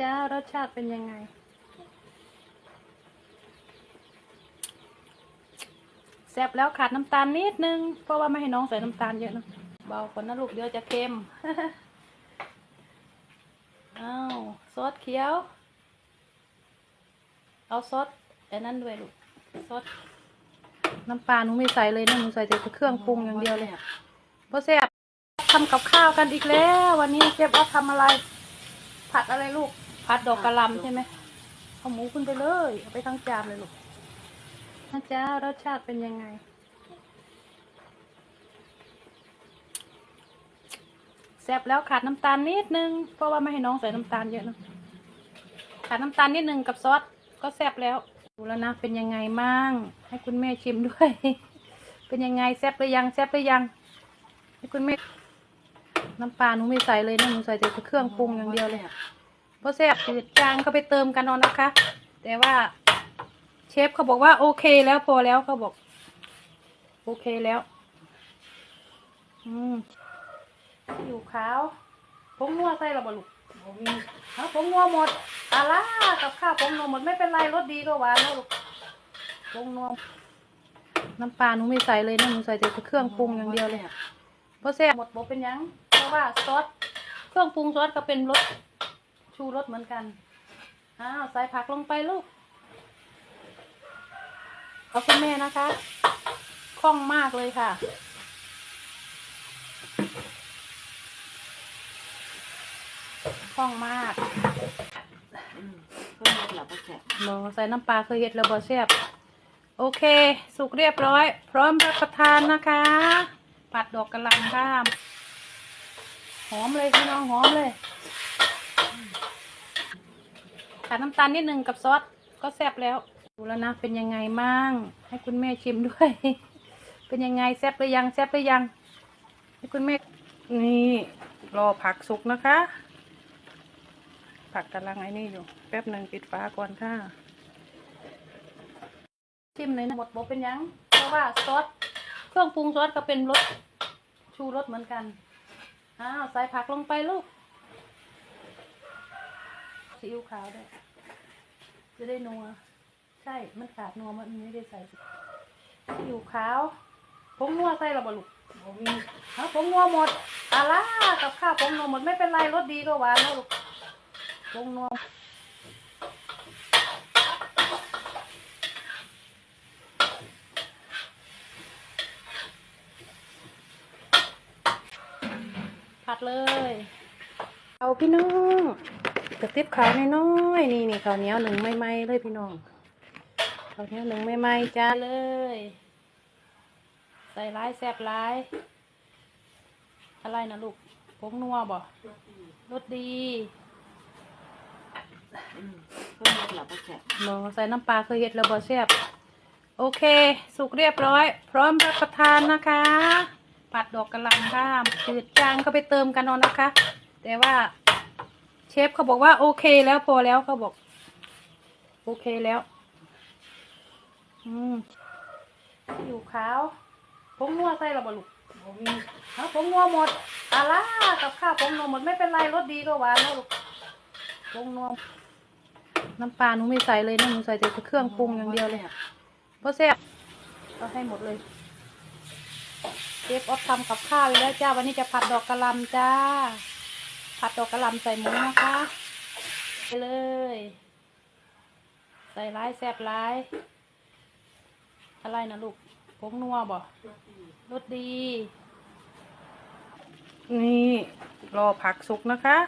จ๊ะรสชาติเป็นยังไง แซ่บแล้วขาดน้ำตาลนิดนึง เพราะว่าไม่ให้น้องใส่น้ำตาลเยอะนะเบาคนนะลูกเดี๋ยวจะเค็มอ้าวซอสเขียว เอาซอสไอ้นั่นด้วยลูกซอสน้ำปลาหนูไม่ใส่เลยนะหนูใส่แต่เครื่องปรุงอย่างเดียวเลยเพราะแซ่บทำกับข้าวกันอีกแล้ว วันนี้เชฟออฟทำอะไร ผัดอะไรลูก ผัดดอกกระหลำใช่ไหมเอาหมูขึ้นไปเลย เอาไปทั้งจานเลยลูกนะจ๊ะรสชาติเป็นยังไง แซ่บแล้วขาดน้ำตาลนิดนึง เพราะว่าไม่ให้น้องใส่น้ำตาลเยอะนะขาดน้ำตาลนิดนึงกับซอสก็แซ่บแล้วดูแล้วนะ เป็นยังไงมั่งให้คุณแม่ชิมด้วย เป็นยังไงแซ่บหรือยังแซ่บหรือยัง ให้คุณแม่น้ำปลาหนูไม่ใส่เลยนะหนูใส่แต่เครื่องปรุงอย่างเดียวเลย เพราะแซ่บจืดจางก็ไปเติมกันเอานะคะ แต่ว่าเชฟเขาบอกว่าโอเคแล้วพอแล้วเขาบอก โอเคแล้ว อืมอยู่ขาวผงนัวใส่ระบลูกเอาผงนัวหมดอาล่ากับข้าวผงนัวหมดไม่เป็นไรรสดีก็หวานแล้วลูกผงนัวน้ำปลาหนูไม่ใส่เลยนะหนูใส่แต่เครื่องปรุงอย่างเดียวเลยเพราะแซ่บหมดบเป็นยัง เพราะว่าซอสเครื่องปรุงซอสก็เป็นรส ชูรสเหมือนกัน อ้าว ใส่ผักลงไปลูกขอบคุณแม่นะคะ คล่องมากเลยค่ะ คล่องมากเพิ่มรสหลับก็แฉะหนูใส่น้ำปลาเคยเห็ดแล้วบอแซ่บโอเค สุกเรียบร้อย พร้อมรับประทานนะคะ ปัดดอกกระหล่ำข้ามหอมเลยพี่น้องหอมเลย ขาดน้ำตาลนิดนึงกับซอสก็แซ่บแล้วดูแล้วนะเป็นยังไงมั่งให้คุณแม่ชิมด้วย เป็นยังไงแซ่บหรือยังแซ่บหรือยัง ให้คุณแม่นี่รอผักสุกนะคะ ผักกำลังไอ้นี่อยู่ แป๊บหนึ่งปิดฝาก่อนค่ะชิมหน่อยนะหมดบเป็นยังเพราะว่าซอสเครื่องปรุงซอสก็เป็นรสชูรสเหมือนกันอ้าวใส่ผักลงไปลูกซีอิ๊วขาวด้วย จะได้นัว ใช่ มันขาดนัวมันไม่ได้ใส่ซีอิ๊วขาวผงนัวใส่ระบลูกเอาผงนัวหมดอาล่ากับข้าวผงนัวหมดไม่เป็นไรรสดีก็หวานแล้วลูกผงนัวผัดเลย เอาพี่น้อง กระติบขาวน้อยๆนี่นี่ข้าวเหนียวหนึ่งไม่ไหมๆเลยพี่น้องข้าวเหนียวหนึ่งไม่ไหมๆจ้าเลย ใส่ร้ายแซ่บร้าย อะไรนะลูกผงนัวบ่รสดีเพิ่มรสหลับก็แฉะหนูใส่น้ำปลาเคยเห็ดแล้วบ่แซ่บโอเค สุกเรียบร้อย พร้อมรับประทานนะคะ ปัดดอกกระหล่ำข้ามจืดจางก็ไปเติมกันเอานะคะ แต่ว่า ชฟเขาบอกว่าโอเคแล้วพอแล้วเขาบอก โอเคแล้ว อืมอยู่ขาวผงนัวใส่ระบลูกเอาผงนัวหมดอาล่ากับข้าวผงนัวหมดไม่เป็นไรรสดีก็หวานแล้วลูกผงนัวน้ำปลาหนูไม่ใส่เลยนะหนูใส่แต่เครื่องปรุงอย่างเดียวเลยเพราะแซ่บก็ให้หมดเลยเชฟออฟทำกับข้าวอีกแล้วจ้าวันนี้จะผัดดอกกระลำจ้า ผัดดอกกระลำใส่หมูนะคะไปเลย ใส่ร้ายแซ่บร้าย อะไรนะลูกผงนัวบ่รสดี นี่รอผักสุกนะคะ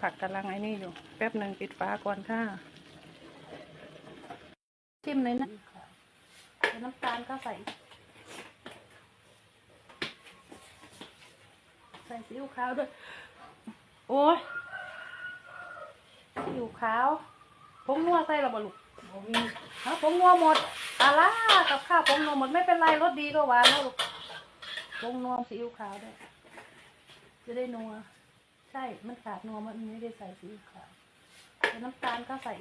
ผักกำลังไอ้นี่อยู่ แป๊บหนึ่งปิดฝาก่อนค่ะชิมเลยนะน้ำตาลก็ใส่ ส่ซีอิ๊วขาวด้วย โอ้ยซีอิ๊วขาวผงนัวใส่ระบลูกเอาผงนัวหมดอาล่ากับข้าวผงนัวหมดไม่เป็นไรรสดีก็หวานแล้วลูกผงนัวซีอิ๊วขาวด้วยจะได้นัว ใช่ มันขาดนัวมันไม่ได้ใส่ซีอิ๊วขาวแต่น้ำตาลก็ใส่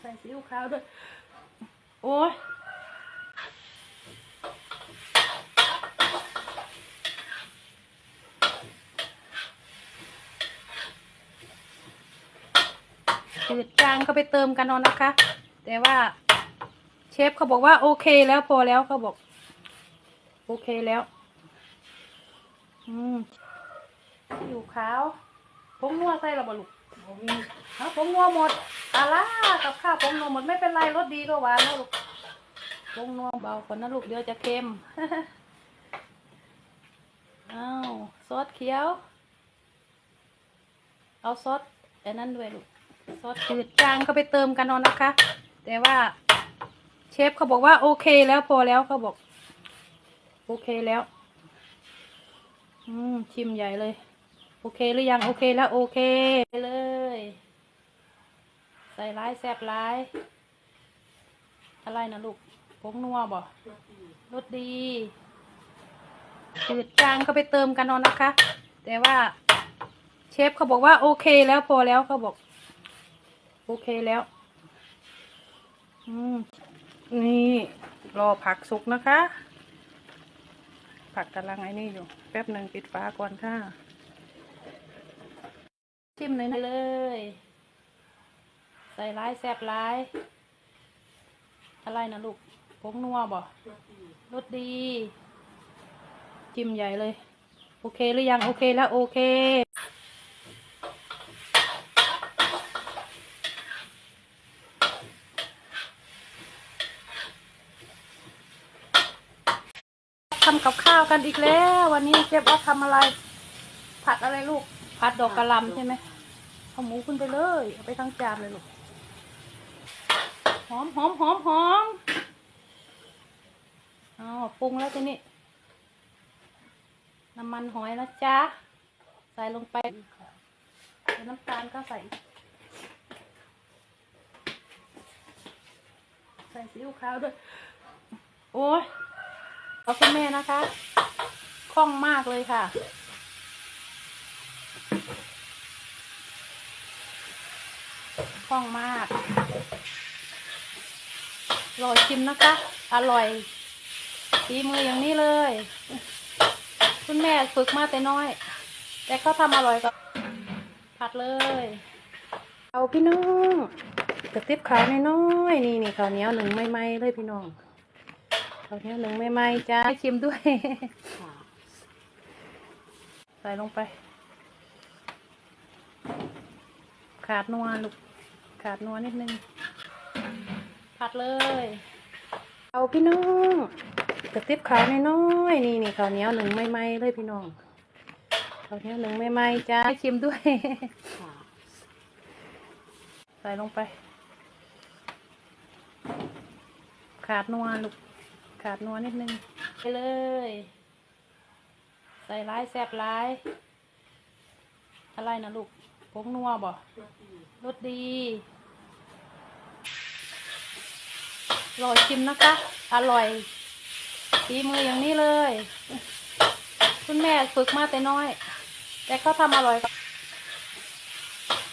ใส่ซีอิ๊วขาวด้วย โอ้ย จืดจางก็ไปเติมกันเอานะคะ แต่ว่าเชฟเขาบอกว่าโอเคแล้วพอแล้วเขาบอก โอเคแล้ว อืมอยู่ขาวผงนัวใส่ระบลูกเอาผงนัวหมดอาล่ากับข้าวผงนัวหมดไม่เป็นไรรสดีก็หวานนะลูกผงนัวเบาก่อนนะลูกเดี๋ยวจะเค็มอ้าวซอสเขียว เอาซอสอันนั้นด้วยลูก ซอสจืดจางก็ไปเติมกันเอานะคะ แต่ว่าเชฟเขาบอกว่าโอเคแล้วพอแล้วเขาบอก โอเคแล้ว อืมชิมใหญ่เลย โอเคหรือยังโอเคแล้วโอเคไปเลย ใส่ร้ายแซบร้าย อะไรนะลูกผงนัวบ่รสดีจืดจางก็ไปเติมกันเอานะคะ แต่ว่าเชฟเขาบอกว่าโอเคแล้วพอแล้วเขาบอก โอเคแล้ว อืม นี่รอผักสุกนะคะ ผักกำลังไอ้นี่อยู่ แป๊บหนึ่งปิดฝาก่อนค่ะ ชิมหน่อยนะเลย ใส่ร้ายแซบร้าย อะไรนะลูกผงนัวบ่รสดี จิ้มใหญ่เลย โอเคหรือยัง โอเคแล้ว โอเค ทำ กับข้ากันอีกแล้ว วันนี้เจ๊บว่าทำอะไร ผัดอะไรลูก ผัดดอกกระหลำใช่ไหมเอาหมูขึ้นไปเลยเอาไปทั้งจานเลยลูกหอมหอมหอมหอมอ๋อปรุงแล้วทีนี้น้ำมันหอยนะจ๊ะ ใส่ลงไปน้ำตาลก็ใส่ ใส่ซีอิ๊วขาวด้วย โอ้ย ขอบคุณแม่นะคะคล่องมากเลยค่ะ คล่องมากรอชิมนะคะ อร่อยฝีมืออย่างนี้เลย คุณแม่ฝึกมาแต่น้อย แต่เขาทำอร่อยก็ผัดเลย เอาพี่น้องกระติบขาวน้อยๆนี่นี่ข้าวเหนียวหนึ่งไม่ไมๆเลยพี่น้อง ข้าวเหนียวหนึ่งไม่ไหมจ้าให้ชิมด้วยค่ะใส่ลงไป ขาดนัวลูก ขาดนัวนิดนึง ผัดเลย เอาพี่น้องกระติบขาวน้อยๆนี่นี่ข้าวเหนียวหนึ่งไม่ไหมๆเลยพี่น้องข้าวเหนียวหนึ่งไม่ไหมๆจ้าให้ชิมด้วยค่ะใส่ลงไป ขาดนัวลูก ขาดนัวนิดนึงไปเลย ใส่ร้ายแซบร้าย อะไรนะลูกผงนัวบ่รสดีรอชิมนะคะ อร่อยฝีมืออย่างนี้เลย คุณแม่ฝึกมาแต่น้อย แต่เขาทำอร่อยก็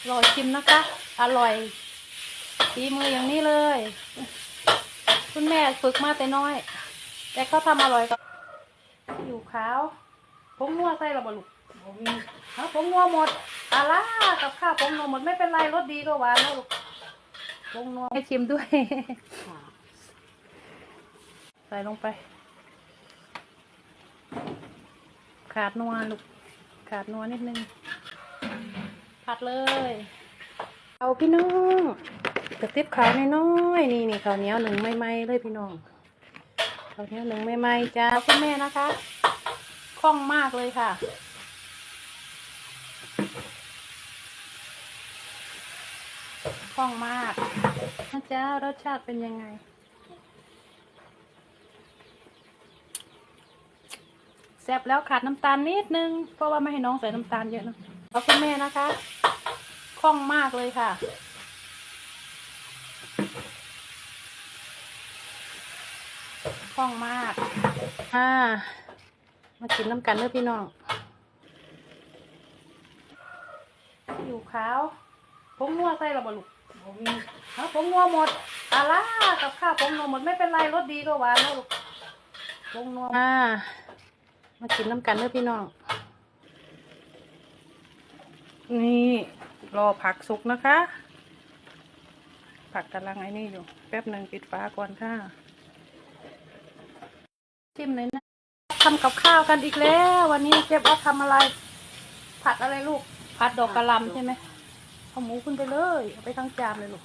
รอชิมนะคะ อร่อยฝีมืออย่างนี้เลย คุณแม่ฝึกมาแต่น้อย แต่เขาทำอร่อยก็อยู่ขาวผงนัวใส่ระบลูกเอาผงนัวหมดอาล่ากับข้าวผงนัวหมดไม่เป็นไรรสดีก็หวานนะลูกผงนัวให้ชิมด้วย ใส่ลงไป ขาดนัวลูกขาดนัวนิดนึงผัดเลย เอาพี่น้องกระติบขาวน้อยๆนี่นี่ข้าวเหนียวหนึ่งไม่ไมๆเลยพี่น้อง ข้าวเหนียวหนึ่งไม่ไหมๆจ้าคุณแม่นะคะคล่องมากเลยค่ะ คล่องมากนะจ๊ะรสชาติเป็นยังไงแซ่บแล้วขาดน้ำตาลนิดนึง เพราะว่าไม่ให้น้องใส่น้ำตาลเยอะนะขอบคุณแม่นะคะ คล่องมากเลยค่ะ ล่องมาก อ่า มากินน้ำกันเด้อพี่น้องอยู่ขาวผงนัวใส่ระบลูกเอาผงนัวหมดอาล่ากับข้าวผงนัวหมดไม่เป็นไรรสดีก็หวานนะลูกผงนัวอ่า มากินน้ำกันเด้อพี่น้อง นี่รอผักสุกนะคะ ผักกำลังไอ้นี่อยู่ แป๊บหนึ่งปิดฟ้าก่อนค่ะ ชิมหน่อยนะทำกับข้าวกันอีกแล้ว วันนี้เชฟว่าทำอะไร ผัดอะไรลูก ผัดดอกกระหลำใช่ไหมเอาหมูขึ้นไปเลยเอาไปทั้งจานเลยลูก